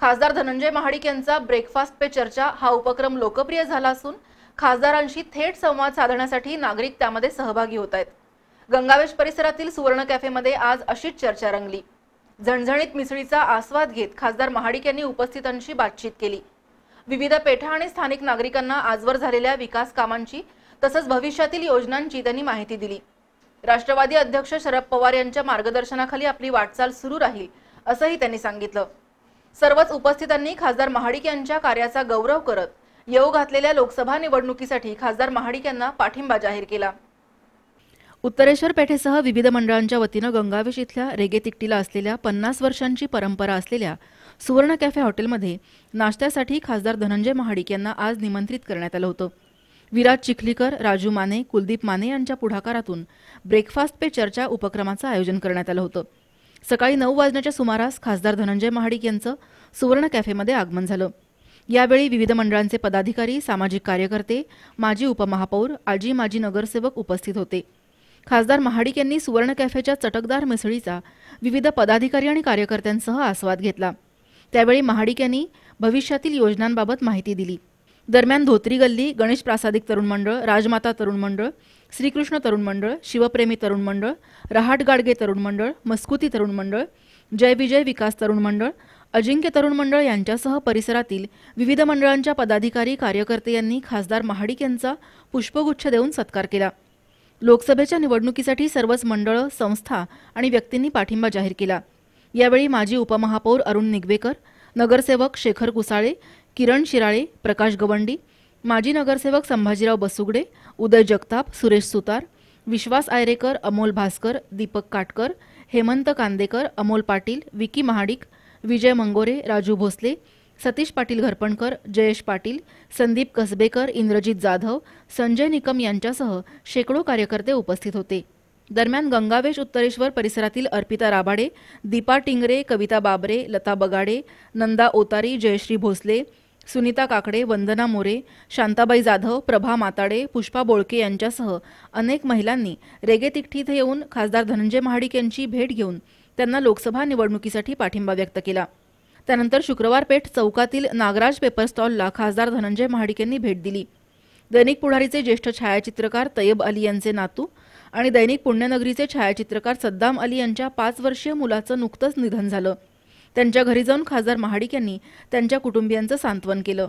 खासदार धनंजय महाडिक यांचा ब्रेकफास्ट पे चर्चा हा उपक्रम लोकप्रिय झाला असून खासदारांशी थेट संवाद साधण्यासाठी नागरिक त्यामध्ये सहभागी होत आहेत. गंगावेश परिसरातील सुवर्ण कॅफेमध्ये आज अशीच चर्चा रंगली. झणझणीत मिसळीचा आस्वाद घेत खासदार महाडिक यांनी उपस्थितांशी बातचीत केली. विविध पेठा आणि स्थानिक नागरिकांना आजवर झालेल्या विकास कामांची तसंच भविष्यातील योजनांची त्यांनी माहिती दिली. राष्ट्रवादी अध्यक्ष शरद पवार यांच्या मार्गदर्शनाखाली आपली वाटचाल सुरू राहील असंही त्यांनी सांगितलं. सर्वच उपस्थितांनी खासदार महाडिक यांच्या कार्याचा गौरव करत येऊ घातलेल्या लोकसभा निवडणुकीसाठी खासदार महाडिक यांना पाठिंबा जाहीर केला. उत्तरेश्वर पेठेसह विविध मंडळांच्या वतीनं गंगावेश इथल्या रेगे तिकटीला असलेल्या पन्नास वर्षांची परंपरा असलेल्या सुवर्ण कॅफे हॉटेलमध्ये नाश्त्यासाठी खासदार धनंजय महाडिक यांना आज निमंत्रित करण्यात आलं होतं. विराज चिखलीकर राजू माने कुलदीप माने यांच्या पुढाकारातून ब्रेकफास्ट पे चर्चा उपक्रमाचं आयोजन करण्यात आलं होतं. सकाळी नऊ वाजण्याच्या सुमारास खासदार धनंजय महाडिक यांचं सुवर्ण कॅफेमध्ये आगमन झालं. यावेळी विविध मंडळांचे पदाधिकारी सामाजिक कार्यकर्ते माजी उपमहापौर आजी माजी नगरसेवक उपस्थित होते. खासदार महाडिक यांनी सुवर्ण कॅफेच्या चटकदार मिसळीचा विविध पदाधिकारी आणि कार्यकर्त्यांसह आस्वाद घेतला. त्यावेळी महाडिक यांनी भविष्यातील योजनांबाबत माहिती दिली. दरम्यान धोत्री गल्ली गणेश प्रासादिक तरुण मंडळ राजमाता तरुण मंडळ श्रीकृष्ण तरुण मंडळ शिवप्रेमी तरुण मंडळ रहाट गाडगे तरुण मंडळ मस्कुती तरुण मंडळ जय विजय विकास तरुण मंडळ अजिंक्य तरुण मंडळ यांच्यासह परिसरातील विविध मंडळांच्या पदाधिकारी कार्यकर्ते यांनी खासदार महाडिक यांचा पुष्पगुच्छ देऊन सत्कार केला. लोकसभेच्या निवडणुकीसाठी सर्वच मंडळं संस्था आणि व्यक्तींनी पाठिंबा जाहीर केला. यावेळी माजी उपमहापौर अरुण निगवेकर नगरसेवक शेखर कुसाळे किरण शिराळे प्रकाश गवंडी माजी नगरसेवक संभाजीराव बसुगडे उदय जगताप सुरेश सुतार विश्वास आयरेकर अमोल भास्कर दीपक काटकर हेमंत कांदेकर अमोल पाटील विकी महाडिक विजय मंगोरे राजू भोसले सतीश पाटील घरपणकर जयेश पाटील संदीप कसबेकर इंद्रजित जाधव संजय निकम यांच्यासह शेकडो कार्यकर्ते उपस्थित होते. दरम्यान गंगावेश उत्तरेश्वर परिसरातील अर्पिता राबाडे दीपा टिंगरे कविता बाबरे लता बगाडे नंदा ओतारी जयश्री भोसले सुनीता काकडे वंदना मोरे शांताबाई जाधव प्रभा माताडे पुष्पा बोळके यांच्यासह अनेक महिलांनी रेगे इथं येऊन खासदार धनंजय महाडिक यांची भेट घेऊन त्यांना लोकसभा निवडणुकीसाठी पाठिंबा व्यक्त केला. त्यानंतर शुक्रवार पेठ चौकातील नागराज पेपर स्टॉलला खासदार धनंजय महाडिक यांनी भेट दिली. दैनिक पुढारीचे ज्येष्ठ छायाचित्रकार तयब अली यांचे नातू आणि दैनिक पुण्यनगरीचे छायाचित्रकार सद्दाम अली यांच्या पाच वर्षीय मुलाचं नुकतंच निधन झालं. त्यांच्या घरी जाऊन खासदार महाडिक यांनी त्यांच्या कुटुंबियांचं सांत्वन केलं.